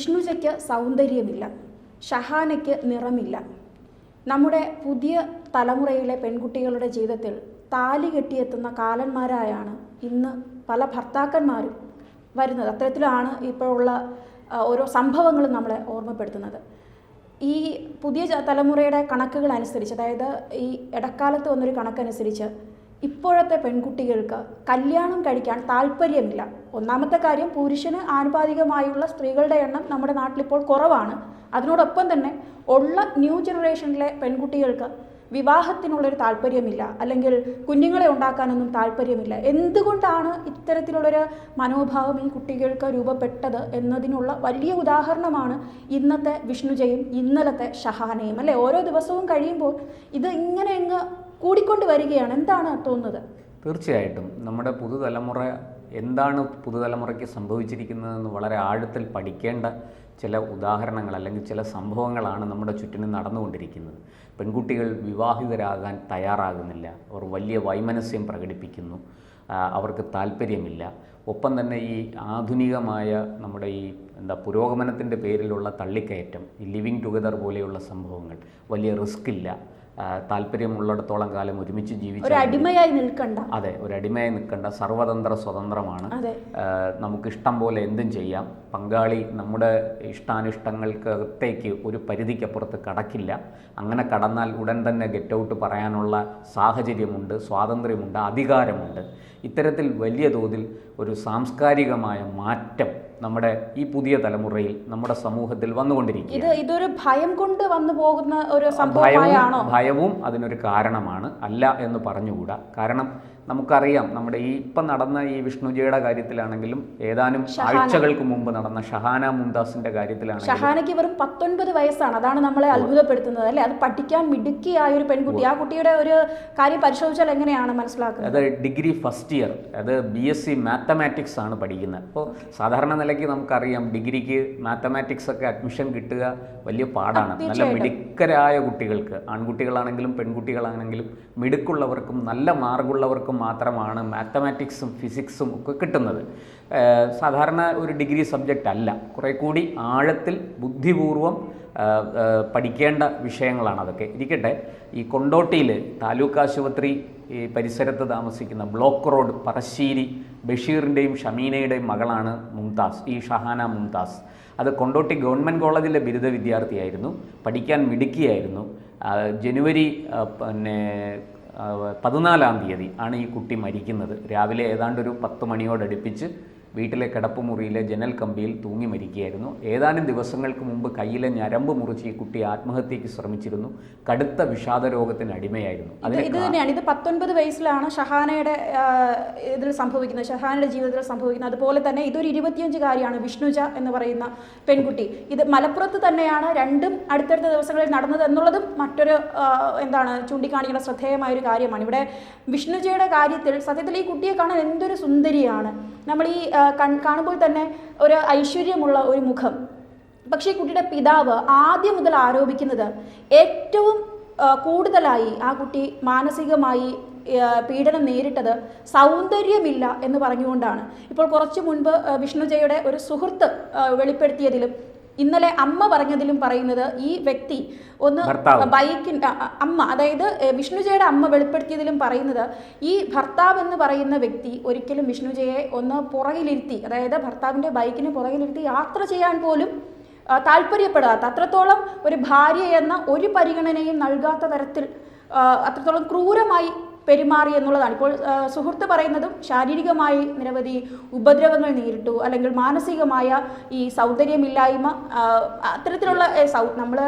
വിഷ്ണുജയ്ക്ക് സൗന്ദര്യമില്ല ഷഹാനയ്ക്ക് നിറമില്ല. നമ്മുടെ പുതിയ തലമുറയിലെ പെൺകുട്ടികളുടെ ജീവിതത്തിൽ താലി കെട്ടിയെത്തുന്ന കാലന്മാരായാണ് ഇന്ന് പല ഭർത്താക്കന്മാരും വരുന്നത്. അത്തരത്തിലാണ് ഇപ്പോഴുള്ള ഓരോ സംഭവങ്ങളും നമ്മളെ ഓർമ്മപ്പെടുത്തുന്നത്. ഈ പുതിയ തലമുറയുടെ കണക്കുകൾ അനുസരിച്ച് അതായത് ഈ ഇടക്കാലത്ത് വന്നൊരു കണക്കനുസരിച്ച് ഇപ്പോഴത്തെ പെൺകുട്ടികൾക്ക് കല്യാണം കഴിക്കാൻ താല്പര്യമില്ല ഒന്നാമത്തെ കാര്യം പുരുഷന് ആനുപാതികമായുള്ള സ്ത്രീകളുടെ എണ്ണം നമ്മുടെ നാട്ടിലിപ്പോൾ കുറവാണ്. അതിനോടൊപ്പം തന്നെ ഉള്ള ന്യൂ ജനറേഷനിലെ പെൺകുട്ടികൾക്ക് വിവാഹത്തിനുള്ളൊരു താല്പര്യമില്ല അല്ലെങ്കിൽ കുഞ്ഞുങ്ങളെ ഉണ്ടാക്കാനൊന്നും താല്പര്യമില്ല എന്തുകൊണ്ടാണ് ഇത്തരത്തിലുള്ളൊരു മനോഭാവം ഈ കുട്ടികൾക്ക് രൂപപ്പെട്ടത് എന്നതിനുള്ള വലിയ ഉദാഹരണമാണ് ഇന്നത്തെ വിഷ്ണുജയും ഇന്നലത്തെ ഷഹാനയും. അല്ലേ? ഓരോ ദിവസവും കഴിയുമ്പോൾ ഇത് ഇങ്ങനെ അങ്ങ് കൂടിക്കൊണ്ട് വരികയാണ്. എന്താണ് തോന്നുന്നത്? തീർച്ചയായിട്ടും. നമ്മുടെ പുതുതലമുറ എന്താണ് പുതുതലമുറയ്ക്ക് സംഭവിച്ചിരിക്കുന്നതെന്ന് വളരെ ആഴത്തിൽ പഠിക്കേണ്ട ചില ഉദാഹരണങ്ങൾ അല്ലെങ്കിൽ ചില സംഭവങ്ങളാണ് നമ്മുടെ ചുറ്റിനും നടന്നുകൊണ്ടിരിക്കുന്നത്. പെൺകുട്ടികൾ വിവാഹിതരാകാൻ തയ്യാറാകുന്നില്ല. അവർ വലിയ വൈമനസ്യം പ്രകടിപ്പിക്കുന്നു. അവർക്ക് താല്പര്യമില്ല. ഒപ്പം തന്നെ ഈ ആധുനികമായ നമ്മുടെ ഈ എന്താ പുരോഗമനത്തിന്റെ പേരിലുള്ള തള്ളിക്കയറ്റം ഈ ലിവിങ് ടുഗദർ പോലെയുള്ള സംഭവങ്ങൾ വലിയ റിസ്ക് ഇല്ല. താല്പര്യമുള്ളിടത്തോളം കാലം ഒരുമിച്ച് ജീവിച്ചു അടിമയായി നിൽക്കണ്ട. അതെ ഒരു അടിമയായി നിൽക്കണ്ട. സർവതന്ത്ര സ്വതന്ത്രമാണ്. നമുക്ക് ഇഷ്ടം പോലെ എന്തും ചെയ്യാം. പങ്കാളി നമ്മുടെ ഇഷ്ടാനിഷ്ടങ്ങൾക്കകത്തേക്ക് ഒരു പരിധിക്കപ്പുറത്ത് കടക്കില്ല. അങ്ങനെ കടന്നാൽ ഉടൻ തന്നെ ഗെറ്റ് ഔട്ട് പറയാനുള്ള സാഹചര്യമുണ്ട് സ്വാതന്ത്ര്യമുണ്ട് അധികാരമുണ്ട്. ഇത്തരത്തിൽ വലിയ തോതിൽ ഒരു സാംസ്കാരികമായ മാറ്റം നമ്മുടെ ഈ പുതിയ തലമുറയിൽ നമ്മുടെ സമൂഹത്തിൽ വന്നുകൊണ്ടിരിക്കുക ഇത് ഇതൊരു ഭയം കൊണ്ട് വന്നു പോകുന്ന ഒരു സംഭവമായാണോ ഭയവും അതിനൊരു കാരണമാണ്. അല്ല എന്ന് പറഞ്ഞുകൂടാ. കാരണം നമുക്കറിയാം നമ്മുടെ ഈ ഇപ്പം നടന്ന ഈ വിഷ്ണുജിയുടെ കാര്യത്തിലാണെങ്കിലും ഏതാനും ആഴ്ചകൾക്ക് മുമ്പ് നടന്ന ഷഹാന മുംതാസിന്റെ കാര്യത്തിലാണെങ്കിലും ഷഹാനയ്ക്ക് വെറും പത്തൊൻപത് വയസ്സാണ്. അതാണ് നമ്മളെ അത്ഭുതപ്പെടുത്തുന്നത് അല്ലേ? അത് പഠിക്കാൻ മിടുക്കിയായ ഒരു പെൺകുട്ടി. ആ കുട്ടിയുടെ ഒരു കാര്യം പരിശോധിച്ചാൽ എങ്ങനെയാണ് മനസ്സിലാക്കുന്നത്? അത് ഡിഗ്രി ഫസ്റ്റ് ഇയർ. അത് ബി എസ് സി മാത്തമാറ്റിക്സ് ആണ് പഠിക്കുന്നത്. അപ്പോൾ സാധാരണ നിലയ്ക്ക് നമുക്കറിയാം ഡിഗ്രിക്ക് മാത്തമാറ്റിക്സ് ഒക്കെ അഡ്മിഷൻ കിട്ടുക വലിയ പാടാണ്. നല്ല മിടുക്കരായ കുട്ടികൾക്ക് ആൺകുട്ടികളാണെങ്കിലും പെൺകുട്ടികളാണെങ്കിലും മിടുക്കുള്ളവർക്കും നല്ല മാർഗുള്ളവർക്കും മാത്രമാണ് മാത്തമാറ്റിക്സും ഫിസിക്സും ഒക്കെ കിട്ടുന്നത്. സാധാരണ ഒരു ഡിഗ്രി സബ്ജക്റ്റ് അല്ല. കുറേ കൂടി ആഴത്തിൽ ബുദ്ധിപൂർവം പഠിക്കേണ്ട വിഷയങ്ങളാണ് അതൊക്കെ. ഇരിക്കട്ടെ ഈ കൊണ്ടോട്ടിയിൽ താലൂക്ക് ആശുപത്രി ഈ പരിസരത്ത് താമസിക്കുന്ന ബ്ലോക്ക് റോഡ് പറശ്ശേരി ബഷീറിന്റെയും ഷമീനയുടെയും മകളാണ് മുംതാസ് ഈ ഷഹാന മുംതാസ്. അത് കൊണ്ടോട്ടി ഗവൺമെന്റ് കോളേജിലെ ബിരുദ വിദ്യാർത്ഥിയായിരുന്നു പഠിക്കാൻ മിടുക്കിയായിരുന്നു. ജനുവരി പിന്നെ പതിനാലാം തീയതി ആണ് ഈ കുട്ടി മരിക്കുന്നത്. രാവിലെ ഏതാണ്ട് ഒരു പത്ത് മണിയോടടുപ്പിച്ച് വീട്ടിലെ കിടപ്പുമുറിയിലെ ജനൽ കമ്പിയിൽ തൂങ്ങി മരിക്കുകയായിരുന്നു. ഏതാനും ദിവസങ്ങൾക്ക് മുമ്പ് കയ്യിലെ ഞരമ്പ് മുറിച്ച് ഈ കുട്ടി ആത്മഹത്യക്ക് ശ്രമിച്ചിരുന്നു. കടുത്ത വിഷാദ രോഗത്തിന് അടിമയായിരുന്നു. ഇത് തന്നെയാണ്. ഇത് പത്തൊൻപത് വയസ്സിലാണ് ഷഹാനയുടെ ഇതിൽ സംഭവിക്കുന്നത്. ഷഹാനയുടെ ജീവിതത്തിൽ സംഭവിക്കുന്നത്. അതുപോലെ തന്നെ ഇതൊരു ഇരുപത്തിയഞ്ചുകാരിയാണ് വിഷ്ണുജ എന്ന് പറയുന്ന പെൺകുട്ടി. ഇത് മലപ്പുറത്ത് തന്നെയാണ് രണ്ടും അടുത്തടുത്ത ദിവസങ്ങളിൽ നടന്നത് എന്നുള്ളതും മറ്റൊരു എന്താണ് ചൂണ്ടിക്കാണിക്കുന്ന ശ്രദ്ധേയമായ ഒരു കാര്യമാണ്. ഇവിടെ വിഷ്ണുജയുടെ കാര്യത്തിൽ സത്യത്തിൽ ഈ കുട്ടിയെ കാണാൻ എന്തൊരു സുന്ദരിയാണ്. നമ്മൾ ഈ കാണുമ്പോൾ തന്നെ ഒരു ഐശ്വര്യമുള്ള ഒരു മുഖം. പക്ഷേ കുട്ടിയുടെ പിതാവ് ആദ്യം മുതൽ ആരോപിക്കുന്നത് ഏറ്റവും കൂടുതലായി ആ കുട്ടി മാനസികമായി പീഡനം നേരിട്ടത് സൗന്ദര്യമില്ല എന്ന് പറഞ്ഞുകൊണ്ടാണ്. ഇപ്പോൾ കുറച്ചു മുൻപ് വിഷ്ണുജയുടെ ഒരു സുഹൃത്ത് വെളിപ്പെടുത്തിയതിലും ഇന്നലെ അമ്മ പറഞ്ഞതിലും പറയുന്നത് ഈ വ്യക്തി ഒന്ന് ബൈക്കിൻ അമ്മ അതായത് വിഷ്ണുജയുടെ അമ്മ വെളിപ്പെടുത്തിയതിലും പറയുന്നത് ഈ ഭർത്താവ് എന്ന് പറയുന്ന വ്യക്തി ഒരിക്കലും വിഷ്ണുജയെ ഒന്ന് പുറകിലിരുത്തി അതായത് ഭർത്താവിന്റെ ബൈക്കിന് പുറകിലിരുത്തി യാത്ര ചെയ്യാൻ പോലും താല്പര്യപ്പെടാത്ത അത്രത്തോളം ഒരു ഭാര്യ എന്ന ഒരു പരിഗണനയും നൽകാത്ത തരത്തിൽ അത്രത്തോളം ക്രൂരമായി പെരുമാറി എന്നുള്ളതാണ്. ഇപ്പോൾ സുഹൃത്ത് പറയുന്നതും ശാരീരികമായി നിരവധി ഉപദ്രവങ്ങൾ നേരിട്ടു അല്ലെങ്കിൽ മാനസികമായ ഈ സൗന്ദര്യമില്ലായ്മ അത്തരത്തിലുള്ള നമ്മൾ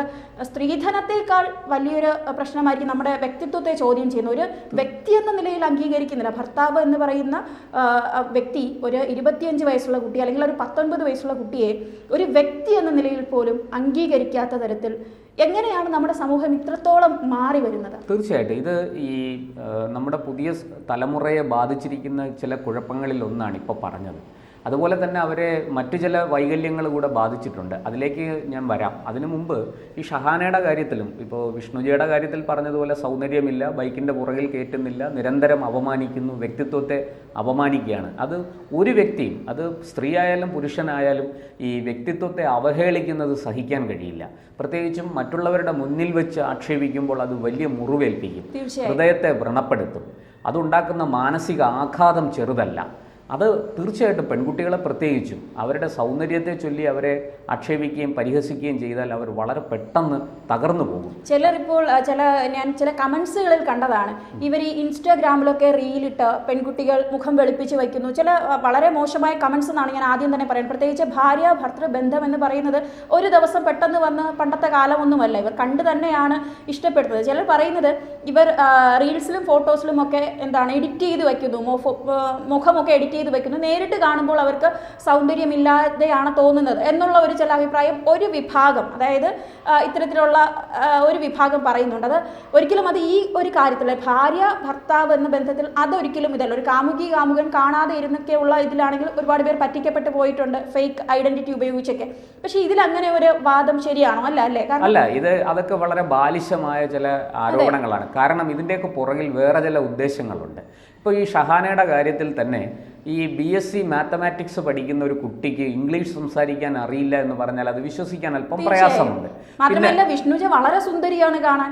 സ്ത്രീധനത്തേക്കാൾ വലിയൊരു പ്രശ്നമായിരിക്കും നമ്മുടെ വ്യക്തിത്വത്തെ ചോദ്യം ചെയ്യുന്ന ഒരു വ്യക്തി എന്ന നിലയിൽ അംഗീകരിക്കുന്നില്ല. ഭർത്താവ് എന്ന് പറയുന്ന വ്യക്തി ഒരു ഇരുപത്തിയഞ്ച് വയസ്സുള്ള കുട്ടി അല്ലെങ്കിൽ ഒരു പത്തൊൻപത് വയസ്സുള്ള കുട്ടിയെ ഒരു വ്യക്തി എന്ന നിലയിൽ പോലും അംഗീകരിക്കാത്ത തരത്തിൽ എങ്ങനെയാണ് നമ്മുടെ സമൂഹം ഇത്രത്തോളം മാറി വരുന്നത്? തീർച്ചയായിട്ടും. ഇത് ഈ നമ്മുടെ പുതിയ തലമുറയെ ബാധിച്ചിരിക്കുന്ന ചില കുഴപ്പങ്ങളിൽ ഒന്നാണ് ഇപ്പോൾ പറഞ്ഞത്. അതുപോലെ തന്നെ അവരെ മറ്റു ചില വൈകല്യങ്ങൾ കൂടെ ബാധിച്ചിട്ടുണ്ട്. അതിലേക്ക് ഞാൻ വരാം. അതിനു മുമ്പ് ഈ ഷഹാനയുടെ കാര്യത്തിലും ഇപ്പോൾ വിഷ്ണുജിയുടെ കാര്യത്തിൽ പറഞ്ഞതുപോലെ സൗന്ദര്യമില്ല ബൈക്കിന്റെ പുറകിൽ കയറ്റുന്നില്ല നിരന്തരം അപമാനിക്കുന്നു വ്യക്തിത്വത്തെ അപമാനിക്കുകയാണ്. അത് ഒരു വ്യക്തിയും അത് സ്ത്രീ ആയാലും പുരുഷനായാലും ഈ വ്യക്തിത്വത്തെ അവഹേളിക്കുന്നത് സഹിക്കാൻ കഴിയില്ല. പ്രത്യേകിച്ചും മറ്റുള്ളവരുടെ മുന്നിൽ വെച്ച് ആക്ഷേപിക്കുമ്പോൾ അത് വലിയ മുറിവേൽപ്പിക്കും. ഹൃദയത്തെ വ്രണപ്പെടുത്തും. അതുണ്ടാക്കുന്ന മാനസിക ആഘാതം ചെറുതല്ല. അത് തീർച്ചയായിട്ടും പെൺകുട്ടികളെ പ്രത്യേകിച്ചും അവരുടെ സൗന്ദര്യത്തെ ചൊല്ലി അവരെ ആക്ഷേപിക്കുകയും പരിഹസിക്കുകയും ചെയ്താൽ അവർ വളരെ പെട്ടെന്ന് തകർന്നു പോകും. ചിലർ ഇപ്പോൾ ചില ഞാൻ ചില കമൻസുകളിൽ കണ്ടതാണ്. ഇവർ ഈ ഇൻസ്റ്റാഗ്രാമിലൊക്കെ റീലിട്ട് പെൺകുട്ടികൾ മുഖം വെളുപ്പിച്ച് വയ്ക്കുന്നു. ചില വളരെ മോശമായ കമൻസ് എന്നാണ് ഞാൻ ആദ്യം തന്നെ പറയുന്നത്. പ്രത്യേകിച്ച് ഭാര്യ ഭർത്തൃ ബന്ധം എന്ന് പറയുന്നത് ഒരു ദിവസം പെട്ടെന്ന് വന്ന് പണ്ടത്തെ കാലമൊന്നുമല്ല. ഇവർ കണ്ടു തന്നെയാണ് ഇഷ്ടപ്പെടുന്നത്. ചിലർ പറയുന്നത് ഇവർ റീൽസിലും ഫോട്ടോസിലും ഒക്കെ എന്താണ് എഡിറ്റ് ചെയ്ത് വയ്ക്കുന്നു. മുഖമൊക്കെ എഡിറ്റ് ചെയ്ത് വെക്കുന്നു. നേരിട്ട് കാണുമ്പോൾ അവർക്ക് സൗന്ദര്യമില്ലാതെയാണ് തോന്നുന്നത് എന്നുള്ള ഒരു ചില അഭിപ്രായം ഒരു വിഭാഗം അതായത് ഇത്തരത്തിലുള്ള ഒരു വിഭാഗം പറയുന്നുണ്ട്. അത് ഒരിക്കലും അത് ഈ ഒരു കാര്യത്തിൽ ഭാര്യ ഭർത്താവ് എന്ന ബന്ധത്തിൽ അതൊരിക്കലും ഇതല്ല. ഒരു കാമുകി കാമുകൻ കാണാതെ ഇരുന്നൊക്കെയുള്ള ഇതിലാണെങ്കിൽ ഒരുപാട് പേർ പറ്റിക്കപ്പെട്ടു പോയിട്ടുണ്ട് ഫേക്ക് ഐഡന്റിറ്റി ഉപയോഗിച്ചൊക്കെ. പക്ഷെ ഇതിൽ അങ്ങനെ ഒരു വാദം ശരിയാണോ? അല്ല അല്ലേ? അല്ല ഇത് അതൊക്കെ വളരെ ബാലിശമായ ചില ആരോപണങ്ങളാണ്. കാരണം ഇതിന്റെയൊക്കെ പുറകിൽ വേറെ ചില ഉദ്ദേശങ്ങളുണ്ട്. ഇപ്പോൾ ഈ ഷഹാനയുടെ കാര്യത്തിൽ തന്നെ ഈ ബി എസ് സി മാത്തമാറ്റിക്സ് പഠിക്കുന്ന ഒരു കുട്ടിക്ക് ഇംഗ്ലീഷ് സംസാരിക്കാൻ അറിയില്ല എന്ന് പറഞ്ഞാൽ അത് വിശ്വസിക്കാൻ അല്പം പ്രയാസമുണ്ട്. മാത്രമല്ല വിഷ്ണുജ വളരെ സുന്ദരിയാണ് കാണാൻ.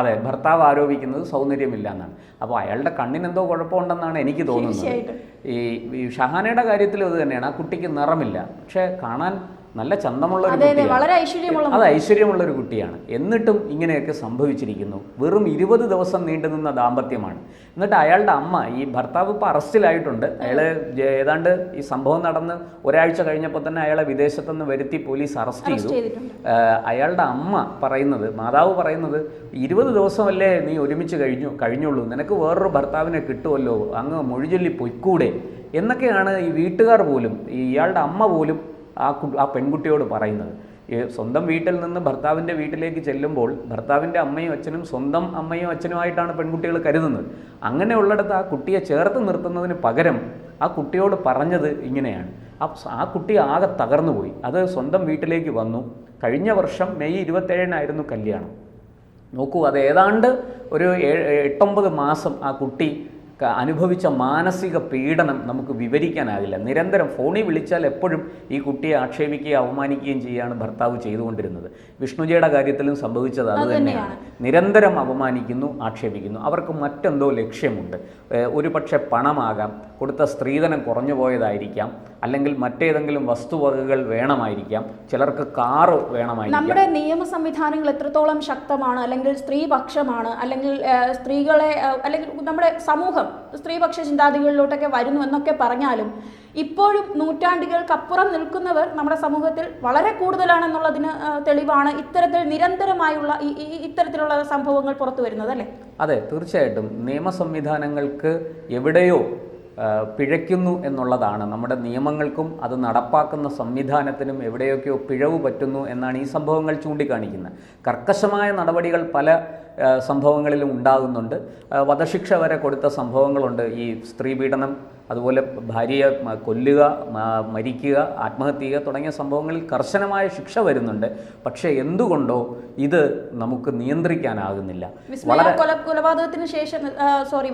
അതെ ഭർത്താവ് ആരോപിക്കുന്നത് സൗന്ദര്യമില്ല എന്നാണ്. അപ്പോൾ അയാളുടെ കണ്ണിന് എന്തോ കുഴപ്പമുണ്ടെന്നാണ് എനിക്ക് തോന്നുന്നത്. ഈ ഈ ഷഹാനയുടെ കാര്യത്തിലും ഇത് തന്നെയാണ്. ആ കുട്ടിക്ക് നിറമില്ല. പക്ഷേ കാണാൻ നല്ല ചന്തമുള്ള ഒരു കുട്ടിയാണ്. അത് ഐശ്വര്യമുള്ള ഒരു കുട്ടിയാണ്. എന്നിട്ടും ഇങ്ങനെയൊക്കെ സംഭവിച്ചിരിക്കുന്നു. വെറും ഇരുപത് ദിവസം നീണ്ടുനിന്ന ദാമ്പത്യമാണ്. എന്നിട്ട് അയാളുടെ അമ്മ ഈ ഭർത്താവ് ഇപ്പോൾ അറസ്റ്റിലായിട്ടുണ്ട്. അയാൾ ഏതാണ്ട് ഈ സംഭവം നടന്ന് ഒരാഴ്ച കഴിഞ്ഞപ്പോൾ തന്നെ അയാളെ വിദേശത്തുനിന്ന് വരുത്തി പോലീസ് അറസ്റ്റ് ചെയ്തു. അയാളുടെ അമ്മ പറയുന്നത് മാതാവ് പറയുന്നത് ഇരുപത് ദിവസമല്ലേ നീ ഒരുമിച്ച് കഴിഞ്ഞു കഴിഞ്ഞുള്ളൂ. നിനക്ക് വേറൊരു ഭർത്താവിനെ കിട്ടുമല്ലോ അങ്ങ് മൊഴിചൊല്ലി പൊയ്ക്കൂടെ. എന്നൊക്കെയാണ് ഈ വീട്ടുകാർ പോലും ഇയാളുടെ അമ്മ പോലും ആ ആ പെൺകുട്ടിയോട് പറയുന്നത്. സ്വന്തം വീട്ടിൽ നിന്ന് ഭർത്താവിന്റെ വീട്ടിലേക്ക് ചെല്ലുമ്പോൾ ഭർത്താവിന്റെ അമ്മയും അച്ഛനും സ്വന്തം അമ്മയും അച്ഛനുമായിട്ടാണ് പെൺകുട്ടികൾ കരുതുന്നത്. അങ്ങനെയുള്ളിടത്ത് ആ കുട്ടിയെ ചേർത്ത് നിർത്തുന്നതിന് പകരം ആ കുട്ടിയോട് പറഞ്ഞത് ഇങ്ങനെയാണ്. ആ കുട്ടി ആകെ തകർന്നുപോയി അത് സ്വന്തം വീട്ടിലേക്ക് വന്നു. കഴിഞ്ഞ വർഷം മെയ് ഇരുപത്തേഴിനായിരുന്നു കല്യാണം. നോക്കൂ അത് ഏതാണ്ട് ഒരു എട്ടൊമ്പത് മാസം ആ കുട്ടി അനുഭവിച്ച മാനസിക പീഡനം നമുക്ക് വിവരിക്കാനാകില്ല. നിരന്തരം ഫോണിൽ വിളിച്ചാൽ എപ്പോഴും ഈ കുട്ടിയെ ആക്ഷേപിക്കുകയും അവമാനിക്കുകയും ചെയ്യുകയാണ് ഭർത്താവ് ചെയ്തുകൊണ്ടിരുന്നത്. വിഷ്ണുജയുടെ കാര്യത്തിലും സംഭവിച്ചത് അത് തന്നെയാണ്. നിരന്തരം അപമാനിക്കുന്നു ആക്ഷേപിക്കുന്നു. അവർക്ക് മറ്റെന്തോ ലക്ഷ്യമുണ്ട്. ഒരു പക്ഷേ പണമാകാം കൊടുത്ത സ്ത്രീധനം കുറഞ്ഞു പോയതായിരിക്കാം. അല്ലെങ്കിൽ മറ്റേതെങ്കിലും വസ്തുവകകൾ വേണമായിരിക്കാം. ചിലർക്ക് കാറ് വേണമായിരിക്കാം. നമ്മുടെ നിയമ സംവിധാനങ്ങൾ എത്രത്തോളം ശക്തമാണ് അല്ലെങ്കിൽ സ്ത്രീപക്ഷമാണ് അല്ലെങ്കിൽ സ്ത്രീകളെ അല്ലെങ്കിൽ നമ്മുടെ സമൂഹം സ്ത്രീപക്ഷ ചിന്താഗതികളിലോട്ടൊക്കെ വരുന്നു എന്നൊക്കെ പറഞ്ഞാലും ഇപ്പോഴും നൂറ്റാണ്ടുകൾക്കപ്പുറം നിൽക്കുന്നവർ നമ്മുടെ സമൂഹത്തിൽ വളരെ കൂടുതലാണെന്നുള്ളതിന് തെളിവാണ് ഇത്തരത്തിൽ നിരന്തരമായുള്ള ഇത്തരത്തിലുള്ള സംഭവങ്ങൾ പുറത്തു വരുന്നത് അല്ലേ? അതെ തീർച്ചയായിട്ടും. നിയമ സംവിധാനങ്ങൾക്ക് എവിടെയോ പിഴയ്ക്കുന്നു എന്നുള്ളതാണ്. നമ്മുടെ നിയമങ്ങൾക്കും അത് നടപ്പാക്കുന്ന സംവിധാനത്തിനും എവിടെയൊക്കെയോ പിഴവ് പറ്റുന്നു എന്നാണ് ഈ സംഭവങ്ങൾ ചൂണ്ടിക്കാണിക്കുന്നത്. കർക്കശമായ നടപടികൾ പല സംഭവങ്ങളിലും ഉണ്ടാകുന്നുണ്ട്. വധശിക്ഷ വരെ കൊടുത്ത സംഭവങ്ങളുണ്ട്. ഈ സ്ത്രീപീഡനം അതുപോലെ ഭാര്യയെ കൊല്ലുക മരിക്കുക ആത്മഹത്യ ചെയ്യുക തുടങ്ങിയ സംഭവങ്ങളിൽ കർശനമായ ശിക്ഷ വരുന്നുണ്ട്. പക്ഷേ എന്തുകൊണ്ടോ ഇത് നമുക്ക് നിയന്ത്രിക്കാനാകുന്നില്ല. കൊല കൊലപാതകത്തിന് ശേഷം സോറി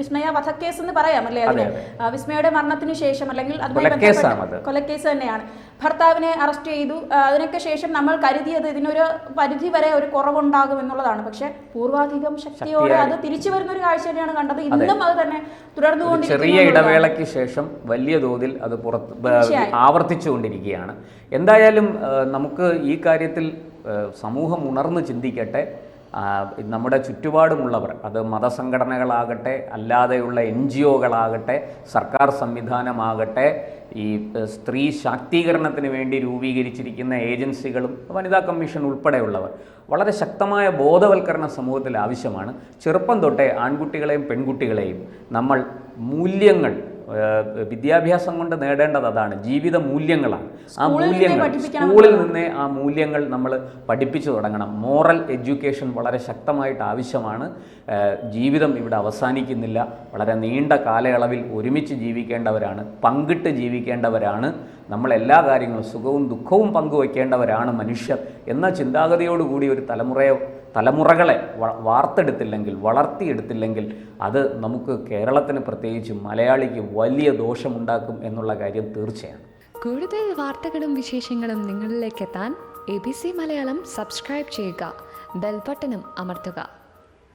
വിസ്മയ വധക്കേസ് എന്ന് പറയാം അല്ലേ വിസ്മയുടെ വിസ്മയയുടെ മരണത്തിന് ശേഷം അല്ലെങ്കിൽ കൊലക്കേസാണ് കൊലക്കേസ് തന്നെയാണ്. ഭർത്താവിനെ അറസ്റ്റ് ചെയ്തു. അതിനൊക്കെ ശേഷം നമ്മൾ കരുതിയത് ഇതിനൊരു പരിധി വരെ ഒരു കുറവുണ്ടാകും എന്നുള്ളതാണ്. പക്ഷെ പൂർവാധികം ശക്തിയോടെ അത് തിരിച്ചു വരുന്ന ഒരു കാഴ്ച തന്നെയാണ് കണ്ടത്. ഇന്നും അത് തന്നെ ചെറിയ തുടർന്നുകൊണ്ടിരിക്കുന്നു ഇടവേളയ്ക്ക് ശേഷം വലിയ തോതിൽ അത് പുറത്ത്. ആവർത്തിച്ചുകൊണ്ടിരിക്കുകയാണ് എന്തായാലും നമുക്ക് ഈ കാര്യത്തിൽ സമൂഹം ഉണർന്ന് ചിന്തിക്കട്ടെ. നമ്മുടെ ചുറ്റുപാടുമുള്ളവർ അത് മതസംഘടനകളാകട്ടെ അല്ലാതെയുള്ള എൻ ജി ഒകളാകട്ടെ സർക്കാർ സംവിധാനമാകട്ടെ ഈ സ്ത്രീ ശാക്തീകരണത്തിന് വേണ്ടി രൂപീകരിച്ചിരിക്കുന്ന ഏജൻസികളും വനിതാ കമ്മീഷൻ ഉൾപ്പെടെയുള്ളവർ വളരെ ശക്തമായ ബോധവൽക്കരണ സമൂഹത്തിൽ ആവശ്യമാണ് ചെറുപ്പം തൊട്ടേ ആൺകുട്ടികളെയും പെൺകുട്ടികളെയും നമ്മൾ മൂല്യങ്ങൾ വിദ്യാഭ്യാസം കൊണ്ട് നേടേണ്ടത് അതാണ്. ജീവിത മൂല്യങ്ങളാണ്. ആ മൂല്യങ്ങൾ സ്കൂളിൽ നിന്നേ ആ മൂല്യങ്ങൾ നമ്മൾ പഠിപ്പിച്ചു തുടങ്ങണം. മോറൽ എഡ്യൂക്കേഷൻ വളരെ ശക്തമായിട്ട് ആവശ്യമാണ്. ജീവിതം ഇവിടെ അവസാനിക്കുന്നില്ല. വളരെ നീണ്ട കാലയളവിൽ ഒരുമിച്ച് ജീവിക്കേണ്ടവരാണ്. പങ്കിട്ട് ജീവിക്കേണ്ടവരാണ്. നമ്മൾ എല്ലാ കാര്യങ്ങളും സുഖവും ദുഃഖവും പങ്കുവയ്ക്കേണ്ടവരാണ് മനുഷ്യർ എന്ന ചിന്താഗതിയോടുകൂടി ഒരു തലമുറയെ തലമുറകളെ വാർത്തെടുത്തില്ലെങ്കിൽ വളർത്തിയെടുത്തില്ലെങ്കിൽ അത് നമുക്ക് കേരളത്തിന് പ്രത്യേകിച്ച് മലയാളിക്ക് വലിയ ദോഷമുണ്ടാക്കും എന്നുള്ള കാര്യം തീർച്ചയാണ്. കൂടുതൽ വാർത്തകളും വിശേഷങ്ങളും നിങ്ങളിലേക്ക് എത്താൻ A B C Malayalam subscribe ചെയ്യുക ബെൽബട്ടനും അമർത്തുക.